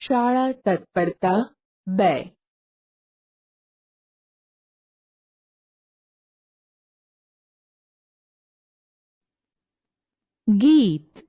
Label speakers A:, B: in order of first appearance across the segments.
A: શાળા તત્પરતા બે.
B: ગીત.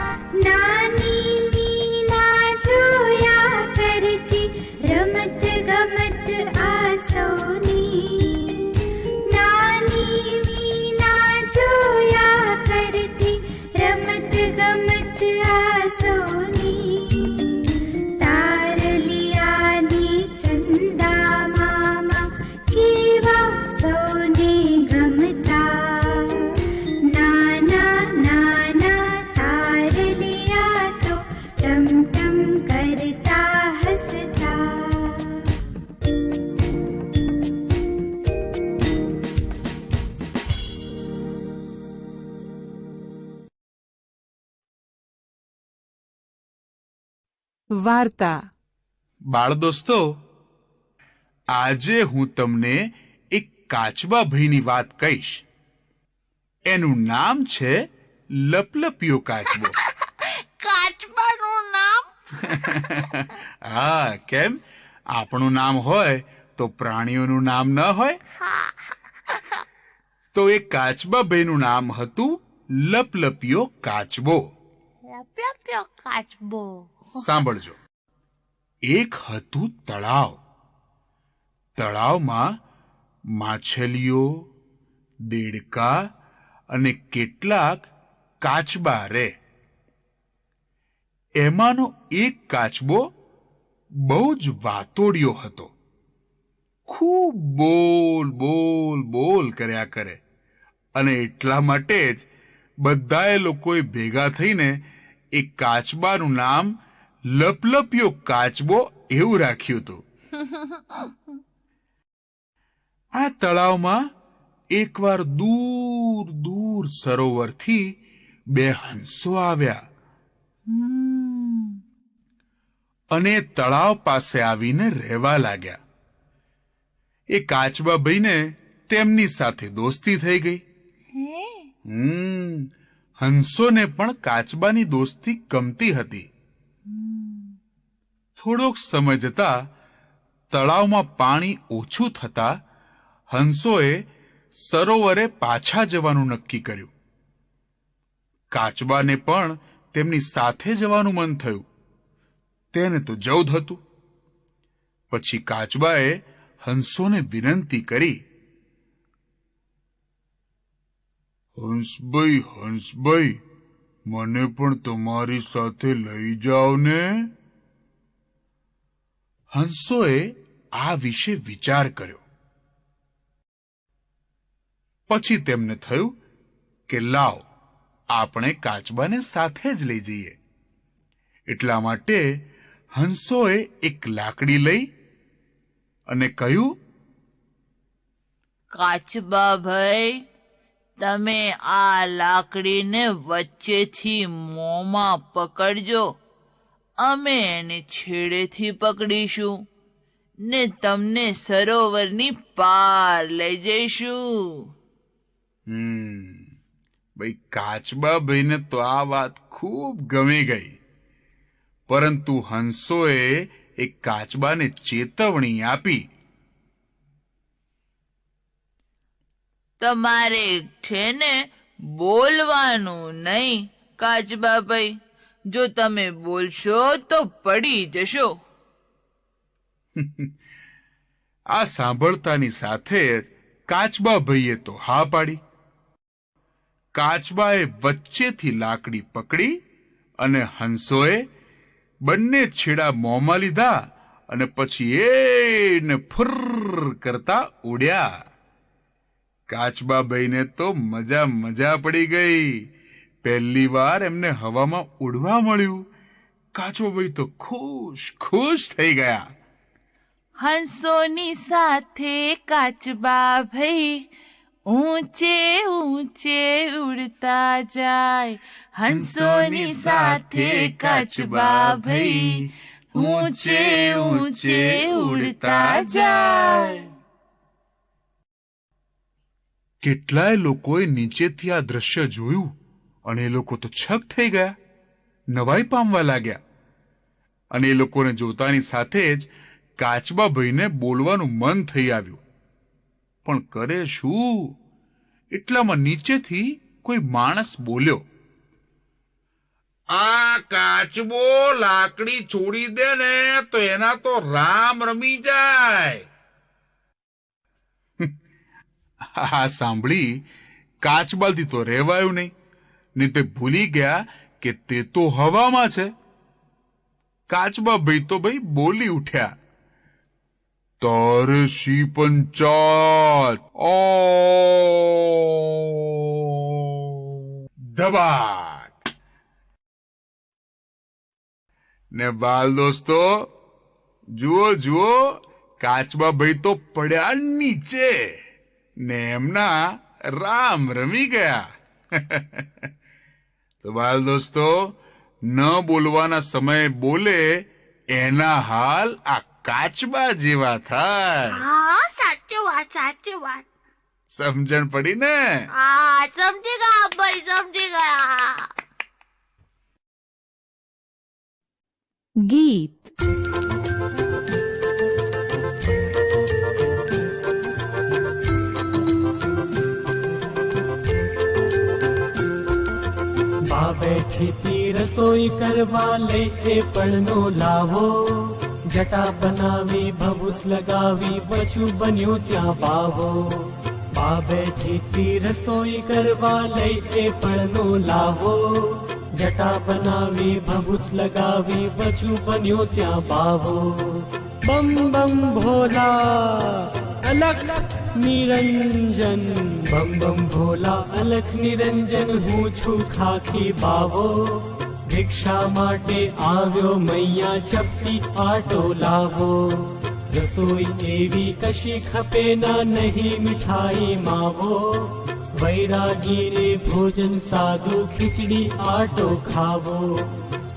B: વાર્તા.
C: બાળ દોસ્તો આજે હું તમને એક કાચબા ભાઈની વાત કહીશ. એનું નામ છે લપલપિયો કાચબો.
D: કાચબાનું નામ?
C: હા કેમ? આપણું નામ હોય તો પ્રાણીઓનું નામ ન હોય. તો એ કાચબા ભાઈનું નામ હતું લપલપિયો કાચબો.
D: લપલપિયો કાચબો.
C: સાંભળજો. એક હતું તળાવ. તળાવમાં માછલીઓ, દેડકા અને કેટલાક કાચબા રહે એમાંનો એક કાચબો બહુ જ વાતોડિયો હતો. ખૂબ બોલ બોલ બોલ કર્યા કરે. અને એટલા માટે જ બધાએ લોકોએ ભેગા થઈને એ કાચબાનું નામ લપલપિયો કાચબો એવું રાખ્યું હતું. આ તળાવમાં એકવાર દૂર દૂર સરોવરથી બે હંસો આવ્યા. અને તળાવ પાસે આવીને રહેવા લાગ્યા. એ કાચબા ભાઈને તેમની સાથે દોસ્તી થઈ ગઈ. હંસોને પણ કાચબાની દોસ્તી ગમતી હતી. થોડોક સમય જતા તળાવમાં પાણી ઓછું થતા હંસોએ સરોવરે પાછા જવાનું નક્કી કર્યું. કાચબાને પણ તેમની સાથે જવાનું મન થયું. તેને તો જવું હતું. પછી કાચબાએ હંસોને વિનંતી કરી હંસભાઈ હંસભાઈ મને પણ તમારી સાથે લઈ જાઓ ને? હંસોએ આ વિશે વિચાર કર્યો. પછી તેમને થયું કે લાવ આપણે કાચબાને સાથે જ લઈ જઈએ. એટલા માટે હંસોએ એક લાકડી લઈ અને કહ્યું
D: કાચબા ભાઈ તમે આ લાકડીને વચ્ચેથી મોંમાં પકડજો. અમે એને છેડેથી પકડીશું ને તમને સરોવરની પાર લઈ જઈશું.
C: ભાઈ કાચબા ભાઈને તો આ વાત ખૂબ ગમી ગઈ. પરંતુ હંસોએ એ કાચબાને ચેતવણી આપી
D: તમારે છે ને બોલવાનું નહીં કાચબાભાઈ જો તમે બોલશો તો પડી જશો.
C: આ સાંભળતાની સાથે કાચબાભાઈએ તો હા પાડી. કાચબાએ વચ્ચેથી લાકડી પકડી અને હંસોએ બંને છેડા મોંમાં લીધા અને પછી એને ફુર કરતા ઉડ્યા. કાચબા ભાઈને તો મજા મજા પડી ગઈ. પહેલી વાર એમને હવામાં ઉડવા મળ્યું. કાચબાભાઈ તો ખુશ ખુશ થઈ ગયા.
D: હંસોની સાથે કાચબા ભાઈ ઊંચે ઊંચે ઉડતા જાય. હંસોની સાથે કાચબા ભાઈ ઊંચે ઊંચે ઉડતા જાય.
C: કેટલાય લોકોએ નીચેથી આ દ્રશ્ય જોયું અને એ લોકો તો છક થઈ ગયા, નવાઈ પામવા લાગ્યા. અને એ લોકોને જોતાની સાથે જ કાચબા ભાઈને બોલવાનું મન થઈ આવ્યું. પણ કરે શું? એટલામાં નીચેથી કોઈ માણસ બોલ્યો, આ કાચબો લાકડી છોડી દે ને તો એના તો રામ રમી જાય. આ સાંભળી. કાચબાલથી તો રહેવાયું નહીં. ને તે ભૂલી ગયા કે તે તો હવામાં છે. કાચબા ભાઈ તો ભાઈ બોલી ઉઠ્યા. તરસી પંચાત? ઓ! ધબાક ને બાલ દોસ્તો, જુઓ જુઓ કાચબા ભાઈ તો પડ્યા નીચે. ને એમના રામ રમી ગયા. તો બાલ દોસ્તો ન બોલવાના સમયે બોલે એના હાલ આ કાચબા જેવા થાય.
E: હા સાચી વાત સાચી વાત.
C: સમજણ પડી ને?
E: હા સમજી ગયા ભાઈ સમજી ગયા.
B: ગીત.
F: બેઠી તી રસોઈ કરવા લઈ એ પણનો લાવો જટા બનાવી ભભૂત લગાવી બચું બન્યું ત્યાં બાવો બા બેઠી તી રસોઈ કરવા લઈ એ પણનો લાવો જટા બનાવી ભભૂત લગાવી બચું બન્યું ત્યાં બાવો બમ बम भोला અલખ નિરંજન બમ બમ ભોલા અલખ નિરંજન હું છું ખાખી બાવો ભિક્ષા માટે આવ્યો મૈયા ચપટી આટો લાવો રસોઈ એવી કશી ખપે ના નહીં મીઠાઈ માવો વૈરાગીને ભોજન સાદું ખીચડી આટો ખાવો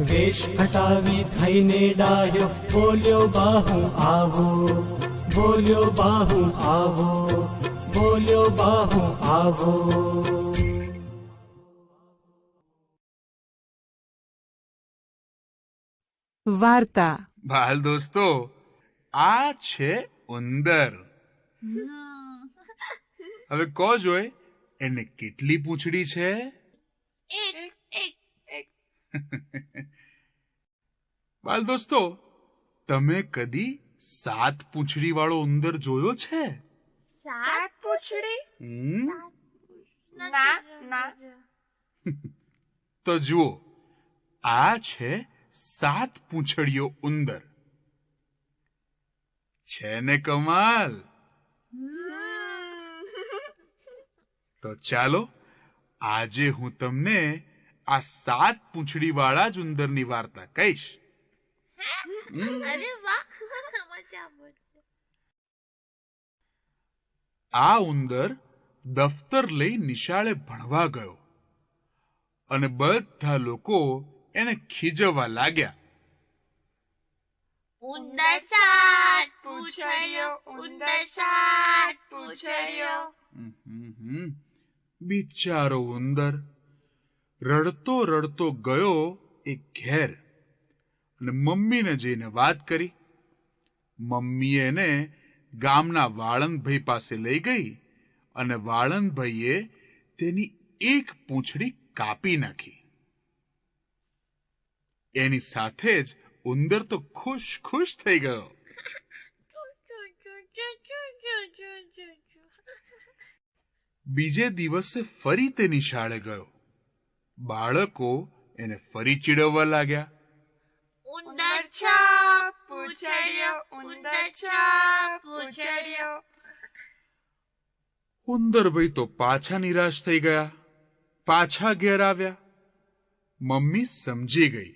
F: વેશ હટાવી થઈને ડાયો બોલ્યો બાહુ આવો. બોલ્યો બાહુ આવો. બોલ્યો બાહુ આવો.
B: વાર્તા.
C: બાલ દોસ્તો આ છે ઉંદર. હવે કો જોય એને કેટલી પૂંછડી છે?
E: એક
C: બાલ દોસ્તો તમે કદી સાત પૂંછડી વાળો ઉંદર જોયો છે?
E: સાત પૂંછડી? ના ના.
C: તો જુઓ આ છે સાત પૂંછડીઓ ઉંદર. છે ને કમાલ? તો ચાલો આજે હું તમને આ સાત પૂંછડી વાળા જ ઉંદરની વાર્તા કહીશ. આ ઉંદર દફતર લઈ નિશાળે ભણવા ગયો અને બધા લોકો એને ખીજવા લાગ્યા.
E: ઉંદર સાત પૂછડ્યો ઉંદર સાત પૂછડ્યો
C: હમ, હમ, હમ. બિચારો ઉંદર રડતો રડતો ગયો એ ઘેર. અને મમ્મીને જઈને વાત કરી. મમ્મીએ એને ગામના વાળંદભાઈ પાસે લઈ ગઈ અને વાળંદભાઈએ તેની એક પૂંછડી કાપી નાખી. એની સાથે જ ઉંદર તો ખુશ ખુશ થઈ ગયો. બીજે દિવસે ફરી તેની શાળે ગયો. બાળકો એને ફરી ચીડવવા લાગ્યા.
E: ઉંદર છાપ પૂછડ્યો ઉંદર છાપ પૂછડ્યો
C: ઉંદરભાઈ તો પાછા નિરાશ થઈ ગયા. પાછા ઘેર આવ્યા. મમ્મી સમજી ગઈ.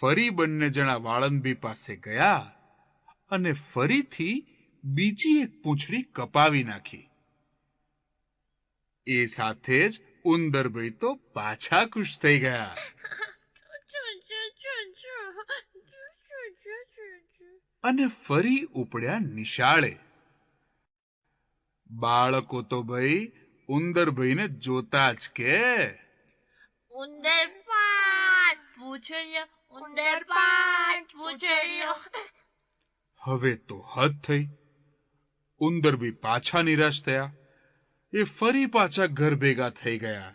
C: ફરી બંને જણા વાળંદબી પાસે ગયા અને ફરીથી બીજી એક પૂંછડી કપાવી નાખી. એ સાથે જ ઉંદરભાઈ તો પાછા ખુશ થઈ ગયા. અને ફરી ઉપડ્યા નિશાળે. બાળકો તો ભાઈ ઉંદરભાઈને જોતા જ કે.
E: ઉંદર પાટ પૂછડ્યો ઉંદર પાટ પૂછડ્યો
C: હવે તો હદ થઈ. ઉંદરભાઈ પાછા નિરાશ થયા. એ ફરી પાછા ઘર ભેગા થઈ ગયા.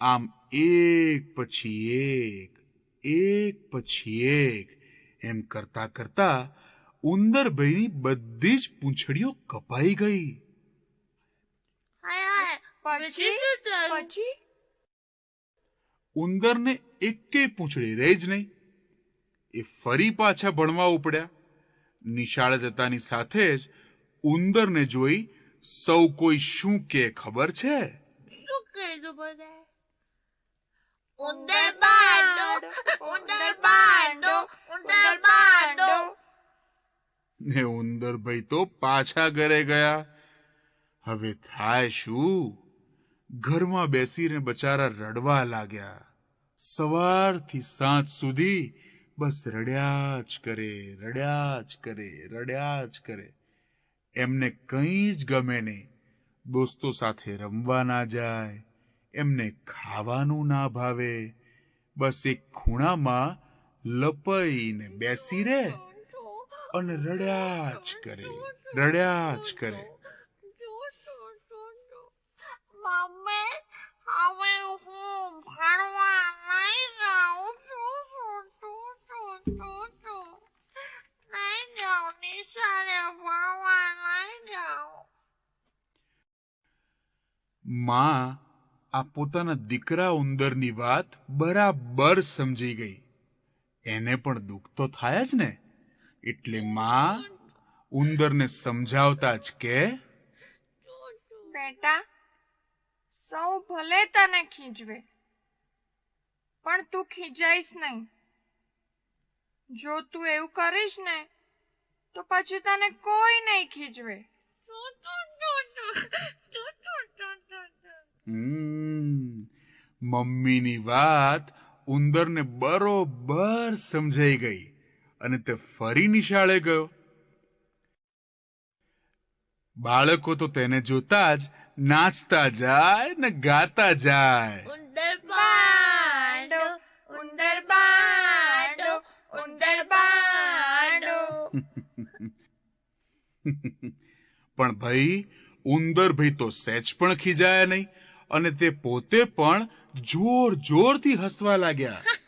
C: આમ એક પછી એક એક પછી એક એમ કરતા કરતા ઉંદરભાઈની બધી જ પૂંછડીઓ કપાઈ ગઈ.
E: પછી?
C: ઉંદરને એકે પૂંછડી રહી જ નહીં. એ ફરી પાછા ભણવા ઉપડ્યા. નિશાળે જતાની સાથે જ ઉંદરને જોઈ સૌ કોઈ શું કે ખબર છે?
E: શું કીધું બધા? ઉંદર બાંડો ઉંદર બાંડો ઉંદર બાંડો
C: ને ઉંદરભાઈ તો પાછા ઘરે ગયા. હવે થાય શું? ઘરમાં બેસીને બચારા રડવા લાગ્યા. સવારથી સાંજ સુધી બસ રડ્યા જ કરે રડ્યા જ કરે રડ્યા જ કરે. એમને કંઈ જ ગમે નહીં. દોસ્તો સાથે રમવા ના જાય એમને ખાવાનું ના ભાવે. બસ એક ખૂણામાં લપાઈને બેસી રહે અને રડ્યા જ કરે રડ્યા જ કરે
E: મમ્મી હવે હું ભણવા નહીં જાઉં છું છું છું છું છું છું નહીં જાઉં નિશાળે ભણવા નહીં જાઉં
C: માં આ પોતાના દીકરા ઉંદરની વાત બરાબર સમજી ગઈ. એને પણ દુઃખ તો થાય જ ને. એટલે માં ઉંદરને સમજાવતા જ કે
G: બેટા સૌ ભલે તને ખીજવે પણ તું ખીજાઈશ નહીં. જો તું એવું કરીશ ને તો પછી તને કોઈ નહીં ખીજવે.
C: મમ્મીની વાત ઉંદરને બરોબર સમજાઈ ગઈ અને તે ફરી નિશાળે ગયો. બાળકો તો તેને જોતા જ નાચતા જાય ને ગાતા જાય.
E: ઉંદર બાંડો ઉંદર બાંડો ઉંદર બાંડો.
C: પણ ભાઈ ઉંદર ભાઈ તો સેજ પણ ખીજાયા નહીં. અને તે પોતે પણ જોર જોરથી હસવા લાગ્યા.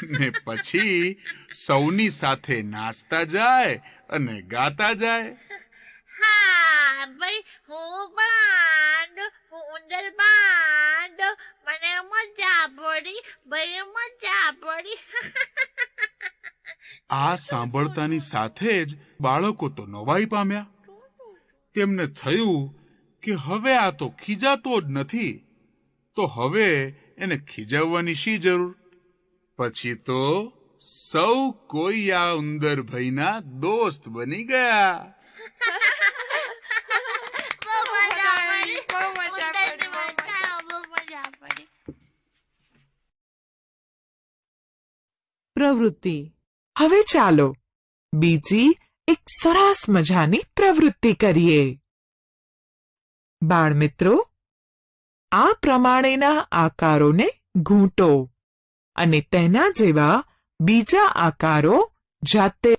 C: ને પછી સૌની સાથે નાચતા જાય અને ગાતા જાય.
E: હા ભાઈ હું બાંડ હું ઉંદર બાંડ મને મજા પડી ભાઈ મજા પડી.
C: આ સાંભળતાની સાથે જ બાળકો તો નવાઈ પામ્યા. તેમને થયું કે હવે આ તો ખીજાતો જ નથી તો હવે એને ખીજાવવાની શી જરૂર? પછી તો સૌ કોઈ આ ઉંદર ભાઈના દોસ્ત બની ગયા.
E: બહુ મજા પડી.
G: બહુ મજા પડી,
E: ઉંદરની
G: બહુ
E: વાત કરો, બહુ મજા પડી.
B: પ્રવૃત્તિ. હવે ચાલો બીજી એક સરસ મજાની પ્રવૃત્તિ કરીએ. બાળમિત્રો આ પ્રમાણેના આકારોને ઘૂંટો અને તેના જેવા બીજા આકારો જાતે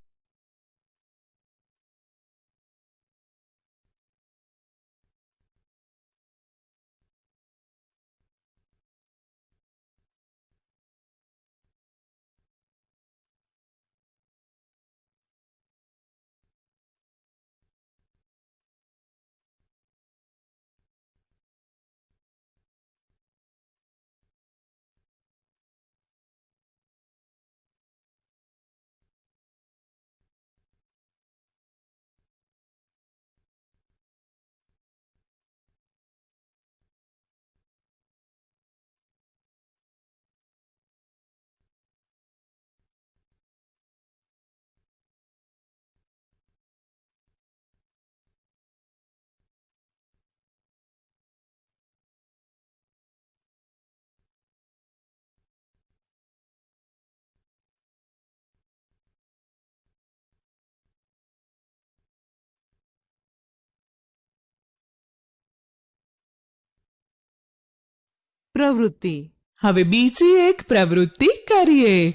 B: પ્રવૃત્તિ. હવે બીજી એક પ્રવૃત્તિ કરીએ.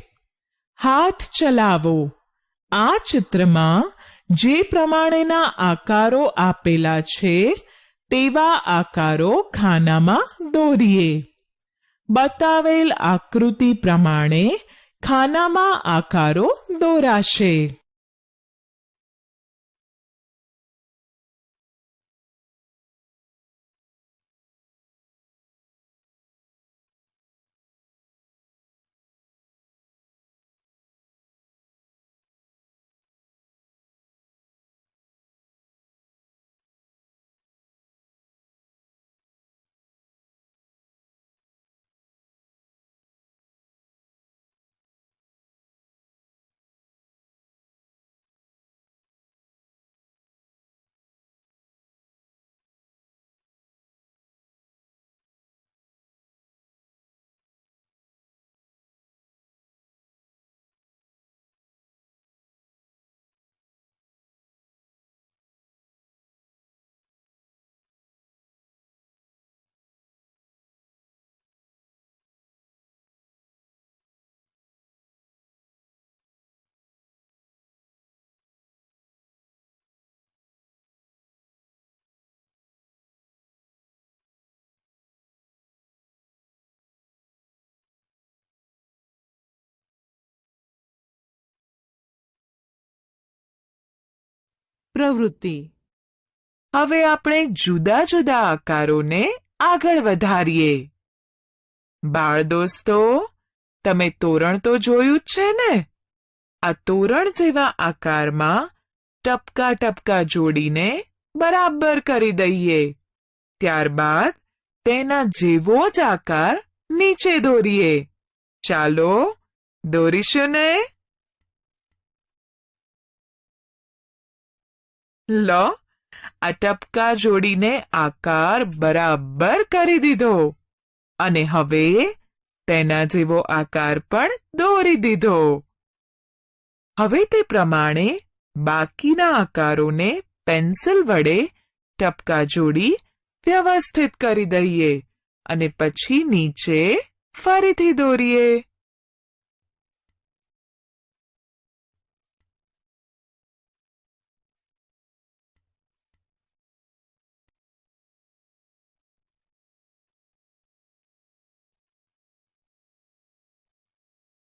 B: હાથ ચલાવો. આ ચિત્રમાં જે પ્રમાણેના આકારો આપેલા છે, તેવા આકારો ખાનામાં દોરીએ. બતાવેલ આકૃતિ પ્રમાણે ખાનામાં આકારો દોરાશે. પ્રવૃત્તિ. હવે આપણે જુદા જુદા આકારોને આગળ વધારીએ. બાળ દોસ્તો, તમે તોરણ તો જોયું જ છે ને? આ તોરણ જેવા આકારમાં ટપકા ટપકા જોડીને બરાબર કરી દઈએ. ત્યારબાદ તેના જેવો જ આકાર નીચે દોરીએ. ચાલો, દોરીશું ને? લો, આ ટપકા જોડીને આકાર બરાબર કરી દીધો. અને હવે તેના જેવો આકાર પણ દોરી દીધો. હવે તે પ્રમાણે બાકીના આકારોને પેન્સિલ વડે ટપકા જોડી વ્યવસ્થિત કરી દઈએ અને પછી નીચે ફરીથી દોરીએ.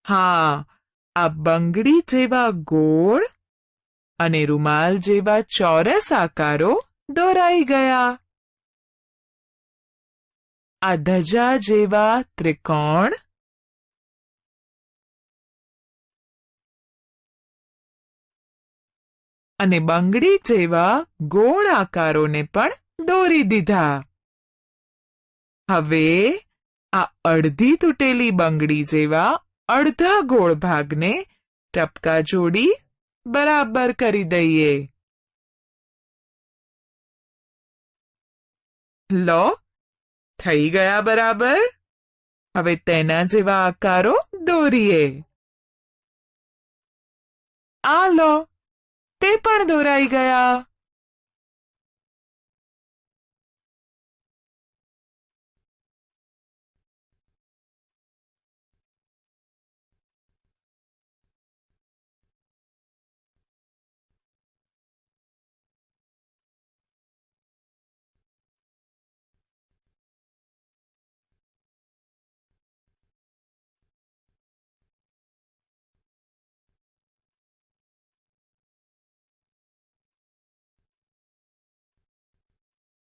B: હા, આ બંગડી જેવા ગોળ અને રૂમાલ જેવા ચોરસ આકારો દોરાઈ ગયા. આ ધજા જેવા ત્રિકોણ અને બંગડી જેવા ગોળ આકારોને પણ દોરી દીધા. હવે આ અડધી તૂટેલી બંગડી જેવા અડધા ગોળ ભાગને ટપકા જોડી બરાબર કરી દઈએ. લો, થઈ ગયા બરાબર? હવે તેના જેવા આકારો દોરીએ. આ લો, તે પણ દોરાઈ ગયા.